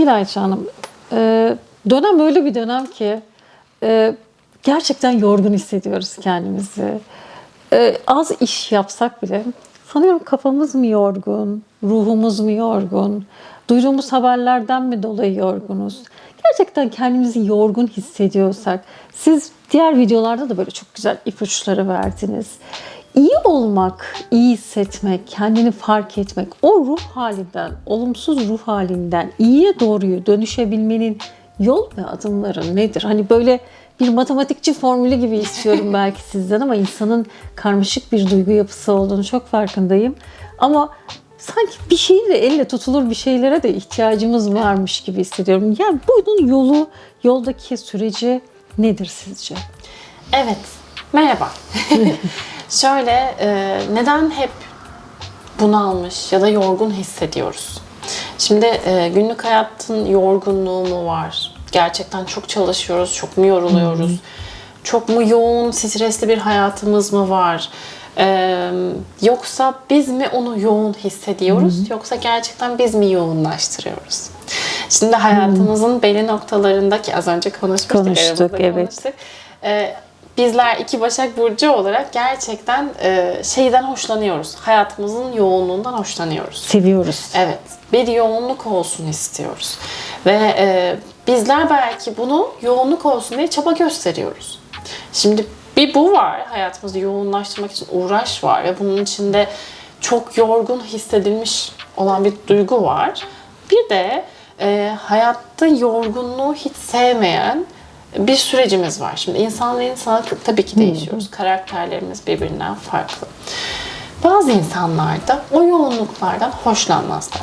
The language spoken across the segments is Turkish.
Sevgili Ayça Hanım, e, dönem öyle bir dönem ki e, gerçekten yorgun hissediyoruz kendimizi. E, az iş yapsak bile sanıyorum kafamız mı yorgun, ruhumuz mu yorgun, duyduğumuz haberlerden mi dolayı yorgunuz? Gerçekten kendimizi yorgun hissediyorsak, siz diğer videolarda da böyle çok güzel ipuçları verdiniz. İyi olmak, iyi hissetmek, kendini fark etmek, o ruh halinden, olumsuz ruh halinden iyiye doğruyu dönüşebilmenin yol ve adımları nedir? Hani böyle bir matematikçi formülü gibi istiyorum belki sizden ama insanın karmaşık bir duygu yapısı olduğunu çok farkındayım. Ama sanki bir şeyle elle tutulur bir şeylere de ihtiyacımız varmış gibi hissediyorum. Yani bunun yolu, yoldaki süreci nedir sizce? Evet, merhaba. Şöyle, e, neden hep bunalmış ya da yorgun hissediyoruz? Şimdi e, günlük hayatın yorgunluğu mu var? Gerçekten çok çalışıyoruz, çok mu yoruluyoruz? Çok mu yoğun, stresli bir hayatımız mı var? E, yoksa biz mi onu yoğun hissediyoruz? Yoksa gerçekten biz mi yoğunlaştırıyoruz? Şimdi hayatımızın belli noktalarındaki az önce konuşmuştuk. Konuştuk, evet. konuştuk. E, bizler iki Başak Burcu olarak gerçekten e, şeyden hoşlanıyoruz. Hayatımızın yoğunluğundan hoşlanıyoruz. Seviyoruz. Evet, bir yoğunluk olsun istiyoruz. Ve e, bizler belki bunu yoğunluk olsun diye çaba gösteriyoruz. Şimdi bir bu var, hayatımızı yoğunlaştırmak için uğraş var ve bunun içinde çok yorgun hissedilmiş olan bir duygu var. Bir de e, hayatta yorgunluğu hiç sevmeyen bir sürecimiz var. Şimdi insanla insana tabii ki değişiyoruz. Karakterlerimiz birbirinden farklı. Bazı insanlar da o yoğunluklardan hoşlanmazlar.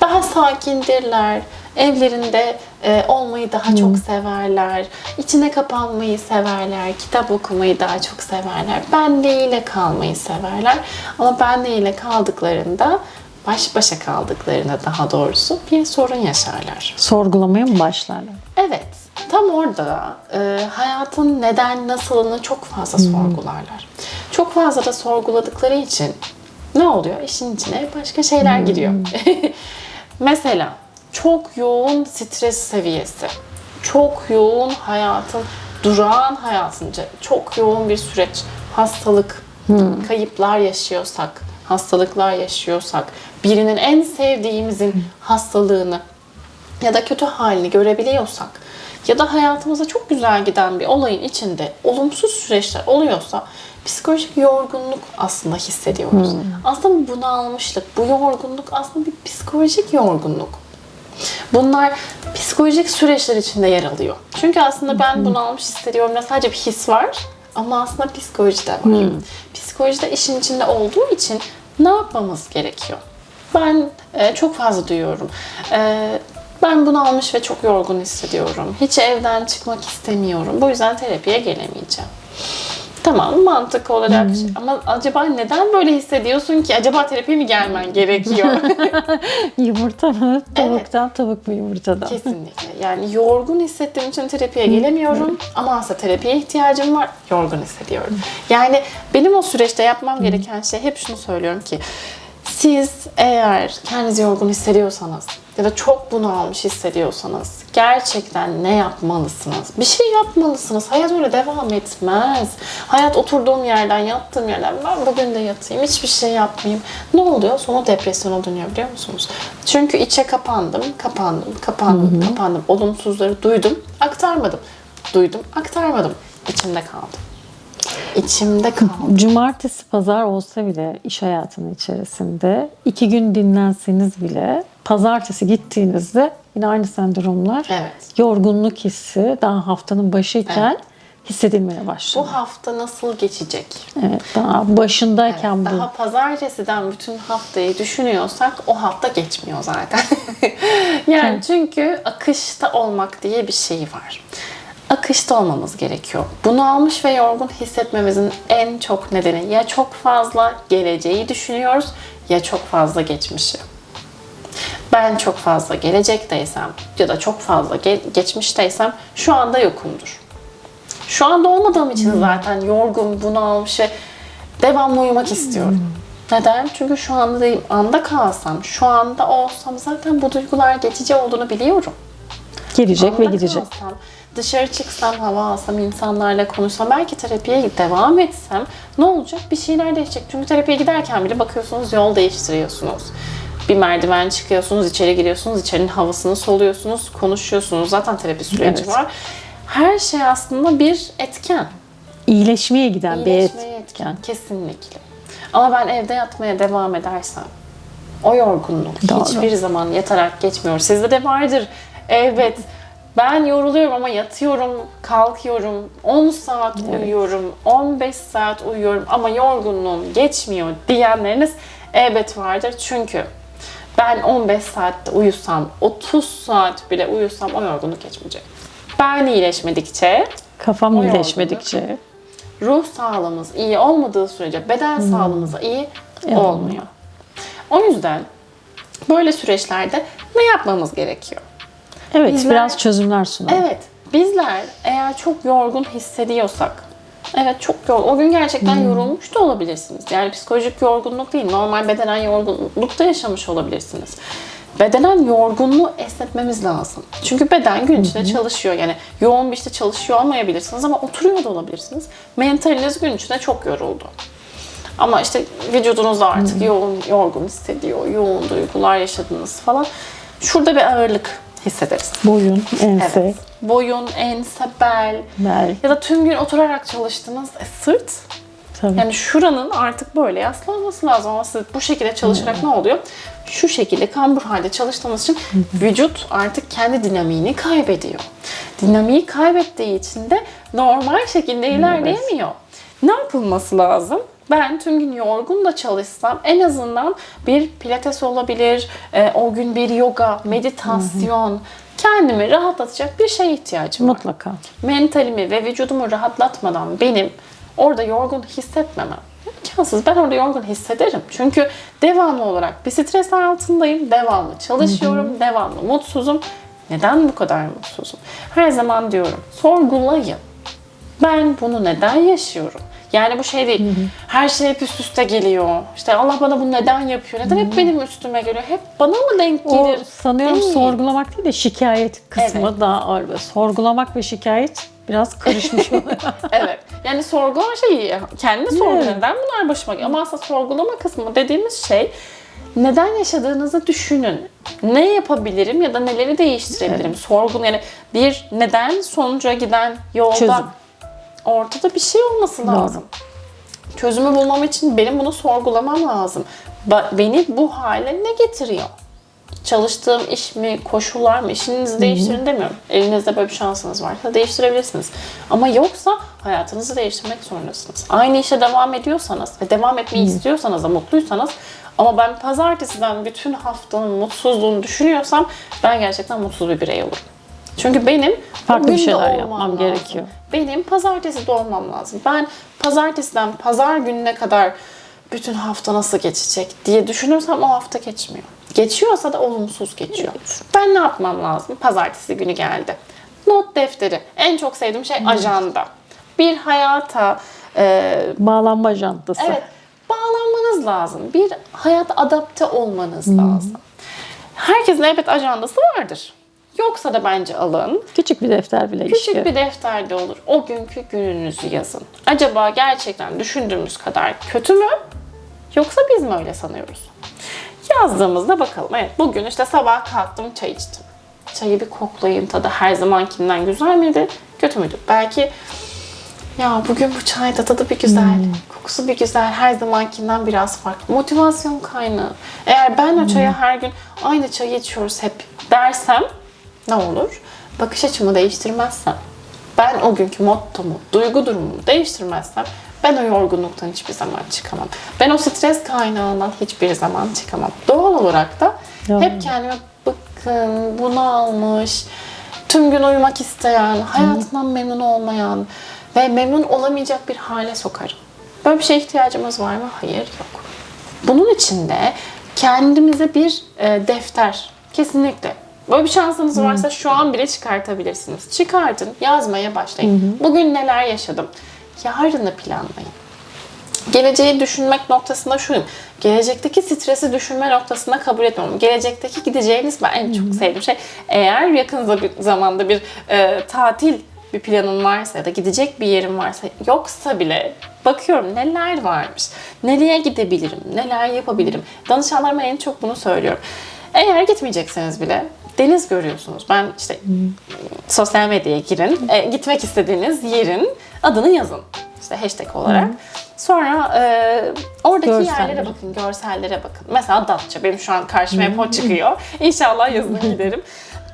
Daha sakindirler, evlerinde e, olmayı daha çok severler, içine kapanmayı severler, kitap okumayı daha çok severler, benliğiyle kalmayı severler. Ama benliğiyle kaldıklarında, baş başa kaldıklarında daha doğrusu bir sorun yaşarlar. Sorgulamaya mı başlarlar? Evet, tam orada e, hayatın neden, nasılını çok fazla sorgularlar. Çok fazla da sorguladıkları için ne oluyor? İşin içine başka şeyler giriyor. Mesela çok yoğun stres seviyesi, çok yoğun hayatın, durağan hayatınca çok yoğun bir süreç, hastalık, kayıplar yaşıyorsak, hastalıklar yaşıyorsak, birinin en sevdiğimizin hastalığını ya da kötü halini görebiliyorsak ya da hayatımıza çok güzel giden bir olayın içinde olumsuz süreçler oluyorsa psikolojik yorgunluk aslında hissediyoruz. Aslında bu bunalmışlık, bu yorgunluk aslında bir psikolojik yorgunluk. Bunlar psikolojik süreçler içinde yer alıyor. Çünkü aslında ben bunalmış hissediyorum ve sadece bir his var ama aslında psikoloji de var. Psikoloji de işin içinde olduğu için ne yapmamız gerekiyor? Ben e, çok fazla duyuyorum. E, ben bunu almış ve çok yorgun hissediyorum. Hiç evden çıkmak istemiyorum. Bu yüzden terapiye gelemeyeceğim. Tamam mantık olarak ama acaba neden böyle hissediyorsun ki? Acaba terapiye mi gelmen gerekiyor? Yumurta mı? Tavuktan, tavuk mu yumurtadan? Kesinlikle. Yani yorgun hissettiğim için terapiye gelemiyorum ama aslında terapiye ihtiyacım var. Yorgun hissediyorum. Yani benim o süreçte yapmam gereken şey hep şunu söylüyorum ki siz eğer kendinizi yorgun hissediyorsanız ya da çok bunalmış hissediyorsanız gerçekten ne yapmalısınız? Bir şey yapmalısınız. Hayat öyle devam etmez. Hayat oturduğum yerden, yattığım yerden ben bugün de yatayım, hiçbir şey yapmayayım. Ne oluyor? Sonu depresyona dönüyor biliyor musunuz? Çünkü içe kapandım, kapandım, kapandım, kapandım. Olumsuzları duydum, aktarmadım. Duydum, aktarmadım. İçimde kaldı. İçimde kaldı. Cumartesi, pazar olsa bile iş hayatının içerisinde iki gün dinlenseniz bile pazartesi gittiğinizde yine aynı sendromlar, Evet. yorgunluk hissi daha haftanın başıyken hissedilmeye başlıyor. Bu hafta nasıl geçecek? Evet, daha başındayken bu. Daha pazartesiden bütün haftayı düşünüyorsak o hafta geçmiyor zaten. yani çünkü akışta olmak diye bir şey var. Akışta olmamız gerekiyor. Bunu almış ve yorgun hissetmemizin en çok nedeni ya çok fazla geleceği düşünüyoruz ya çok fazla geçmişi. Ben çok fazla gelecekteysem ya da çok fazla ge- geçmişteysem şu anda yokumdur. Şu anda olmadığım için zaten yorgun, bunalmış ve devamlı uyumak istiyorum. Neden? Çünkü şu anda değil, anda kalsam, şu anda olsam zaten bu duygular geçici olduğunu biliyorum. Gelecek ve Anda gidecek. kalsam, dışarı çıksam, hava alsam, insanlarla konuşsam, belki terapiye devam etsem ne olacak? Bir şeyler değişecek. Çünkü terapiye giderken bile bakıyorsunuz yol değiştiriyorsunuz. Bir merdiven çıkıyorsunuz, içeri giriyorsunuz, içerinin havasını soluyorsunuz, konuşuyorsunuz. Zaten terapi süreci Evet. var. Her şey aslında bir etken. İyileşmeye giden bir İyileşmeye etken. Kesinlikle. Ama ben evde yatmaya devam edersem o yorgunluk Doğru. hiçbir zaman yatarak geçmiyor. Sizde de vardır. Evet. Ben yoruluyorum ama yatıyorum, kalkıyorum, 10 saat uyuyorum, 15 saat uyuyorum ama yorgunluğum geçmiyor diyenleriniz elbet vardır. Çünkü ben 15 saatte uyusam, 30 saat bile uyusam o yorgunluk geçmeyecek. Ben iyileşmedikçe Kafam iyileşmedikçe. ruh sağlığımız iyi olmadığı sürece beden sağlığımız da iyi Evet. olmuyor. O yüzden böyle süreçlerde ne yapmamız gerekiyor? Evet Bizler- biraz çözümler sunalım. Evet, bizler eğer çok yorgun hissediyorsak, evet çok yorgun, o gün gerçekten yorulmuş da olabilirsiniz. Yani psikolojik yorgunluk değil, normal bedenen yorgunlukta yaşamış olabilirsiniz. Bedenen yorgunluğu esnetmemiz lazım. Çünkü beden gün içinde çalışıyor. Yani yoğun bir işte çalışıyor olmayabilirsiniz ama oturuyor da olabilirsiniz. Mentaliniz gün içinde çok yoruldu. Ama işte vücudunuz da artık yoğun, yorgun hissediyor, yoğun duygular yaşadınız falan. Şurada bir ağırlık hissederiz. Boyun, ense, Evet. Boyun, ense, bel bel. ya da tüm gün oturarak çalıştınız. E, sırt. Tabii. Yani şuranın artık böyle yaslanması lazım ama siz bu şekilde çalışarak ne oluyor? Şu şekilde kambur halde çalıştığımız için vücut artık kendi dinamiğini kaybediyor. Dinamiği kaybettiği için de normal şekilde ilerleyemiyor. Ne yapılması lazım? Ben tüm gün yorgun da çalışsam en azından bir pilates olabilir, e, o gün bir yoga, meditasyon, kendimi rahatlatacak bir şeye ihtiyacım var Mutlaka. mentalimi ve vücudumu rahatlatmadan benim orada yorgun hissetmemem imkansız. Ben orada yorgun hissederim. Çünkü devamlı olarak bir stres altındayım. Devamlı çalışıyorum. Devamlı mutsuzum. Neden bu kadar mutsuzum? Her zaman diyorum sorgulayın. Ben bunu neden yaşıyorum? Yani bu şey değil. Her şey hep üst üste geliyor. İşte Allah bana bunu neden yapıyor? Neden hep benim üstüme geliyor? Hep bana mı denk O gelir? sanıyorum Değil. sorgulamak değil de şikayet kısmı Evet. daha ağır. Sorgulamak ve şikayet biraz karışmış oluyor. evet. Yani sorgulama şeyi kendi sorgula neden bunlar başıma geliyor? Ama aslında sorgulama kısmı dediğimiz şey neden yaşadığınızı düşünün. Ne yapabilirim ya da neleri değiştirebilirim? Sorgun yani bir neden sonuca giden yolda Çözüm. Ortada bir şey olması lazım. Çözümü bulmam için benim bunu sorgulamam lazım. Beni bu hale ne getiriyor? Çalıştığım iş mi, koşullar mı, işinizi değiştirin demiyorum. Elinizde böyle bir şansınız varsa değiştirebilirsiniz. Ama yoksa hayatınızı değiştirmek zorundasınız. Aynı işe devam ediyorsanız ve devam etmeyi istiyorsanız da mutluysanız ama ben pazartesiden bütün haftanın mutsuzluğunu düşünüyorsam ben gerçekten mutsuz bir birey olurum. Çünkü benim Farklı bir şeyler yapmam lazım. gerekiyor. Benim pazartesi de olmam lazım. Ben pazartesiden pazar gününe kadar bütün hafta nasıl geçecek diye düşünürsem o hafta geçmiyor. Geçiyorsa da olumsuz geçiyor. Ben ne yapmam lazım? Pazartesi günü geldi. Not defteri. En çok sevdiğim şey ajanda. Bir hayata e, Bağlanma jantası. evet bağlanmanız lazım. Bir hayata adapte olmanız lazım. Herkesin elbet ajandası vardır. Yoksa da bence alın. Küçük bir defter bile Küçük işliyor. bir defterde olur. O günkü gününüzü yazın. Acaba gerçekten düşündüğümüz kadar kötü mü? Yoksa biz mi öyle sanıyoruz? Yazdığımızda bakalım. Evet bugün işte sabah kalktım çay içtim. Çayı bir koklayayım tadı her zamankinden güzel miydi? Kötü müydü? Belki ya bugün bu çayda tadı bir güzel, kokusu bir güzel, her zamankinden biraz farklı. Motivasyon kaynağı. Eğer ben o çaya her gün aynı çayı içiyoruz hep dersem ne olur? Bakış açımı değiştirmezsem, ben o günkü mottomu, duygu durumumu değiştirmezsem ben o yorgunluktan hiçbir zaman çıkamam. Ben o stres kaynağından hiçbir zaman çıkamam. Doğal olarak da Ya. hep kendime bıkkın, bunalmış, tüm gün uyumak isteyen, hayatından memnun olmayan ve memnun olamayacak bir hale sokarım. Böyle bir şeye ihtiyacımız var mı? Hayır, yok. Bunun için de kendimize bir e, defter, kesinlikle. Böyle bir şansınız varsa şu an bile çıkartabilirsiniz. Çıkartın, yazmaya başlayın. Bugün neler yaşadım? Yarını planlayın. Geleceği düşünmek noktasında şuyum. Gelecekteki stresi düşünme noktasında kabul etmiyorum. Gelecekteki gideceğiniz ben en çok sevdiğim şey eğer yakın za- zamanda bir e, tatil bir planın varsa ya da gidecek bir yerin varsa yoksa bile bakıyorum neler varmış. Nereye gidebilirim? Neler yapabilirim? Danışanlarıma en çok bunu söylüyorum. Eğer gitmeyecekseniz bile deniz görüyorsunuz. Ben işte sosyal medyaya girin. E, gitmek istediğiniz yerin adını yazın. İşte hashtag olarak. Sonra e, oradaki Görseller. yerlere bakın, görsellere bakın. Mesela Datça. Benim şu an karşıma hep o çıkıyor. İnşallah yazın giderim.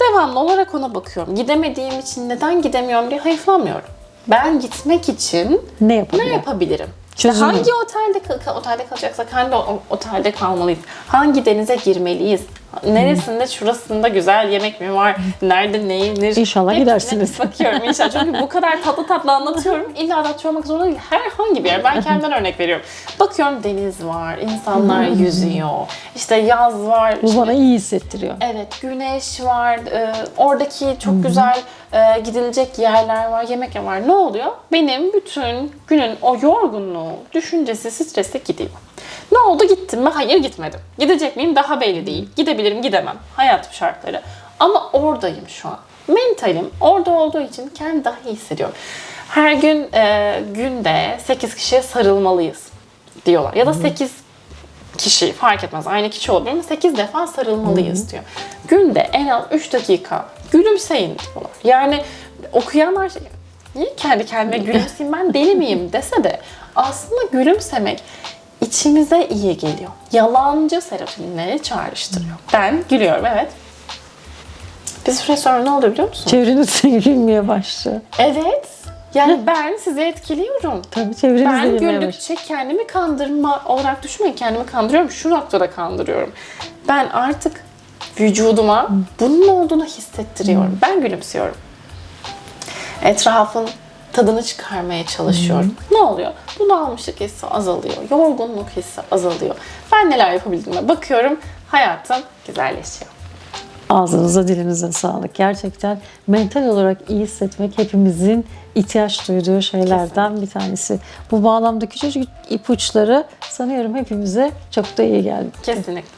Devamlı olarak ona bakıyorum. Gidemediğim için neden gidemiyorum diye hayıflanmıyorum. Ben gitmek için Ne ne yapabilirim? yapabilirim? İşte hangi otelde otelde kalacaksak hangi otelde kalmalıyız? Hangi denize girmeliyiz? Neresinde şurasında güzel yemek mi var? Nerede ne yenir? İnşallah Hepsine gidersiniz. Bakıyorum inşallah. Çünkü bu kadar tatlı tatlı anlatıyorum. İlla Datça olmak zorunda değil. Herhangi bir yer. Ben kendimden örnek veriyorum. Bakıyorum deniz var, insanlar yüzüyor. İşte yaz var. Bu bana iyi hissettiriyor. Evet, güneş var. e, oradaki çok güzel e, gidilecek yerler var, yemek var. Ne oluyor? Benim bütün günün o yorgunluğu, düşüncesi, stresi gidiyor. Ne oldu? Gittim mi? Hayır gitmedim. Gidecek miyim? Daha belli değil. Gidebilirim, gidemem. Hayat şartları. Ama oradayım şu an. Mentalim orada olduğu için kendimi daha iyi hissediyorum. Her gün e, günde 8 kişiye sarılmalıyız diyorlar. Ya da 8 kişi fark etmez aynı kişi olabilir ama 8 defa sarılmalıyız diyor. Günde en az 3 dakika gülümseyin diyorlar. Yani okuyanlar şey, niye kendi kendime gülümseyeyim ben deli miyim dese de aslında gülümsemek içimize iyi geliyor. Yalancı serotoninleri çağrıştırıyor. Ben gülüyorum evet. Bir süre sonra ne oluyor biliyor musun? Çevreniz gülmeye başlıyor. Evet. Yani ben sizi etkiliyorum. Tabii çevreniz de Ben gülmeye başlıyor. güldükçe kendimi kandırma olarak düşünmeyin. Kendimi kandırıyorum. Şu noktada kandırıyorum. Ben artık vücuduma bunun olduğunu hissettiriyorum. Ben gülümsüyorum. Etrafın tadını çıkarmaya çalışıyorum. Ne oluyor? Bunalmışlık hissi azalıyor. Yorgunluk hissi azalıyor. Ben neler yapabildiğime bakıyorum. Hayatım güzelleşiyor. Ağzınıza dilinize sağlık. Gerçekten mental olarak iyi hissetmek hepimizin ihtiyaç duyduğu şeylerden bir tanesi. Bu bağlamda küçücük ipuçları sanıyorum hepimize çok da iyi geldi. Kesinlikle.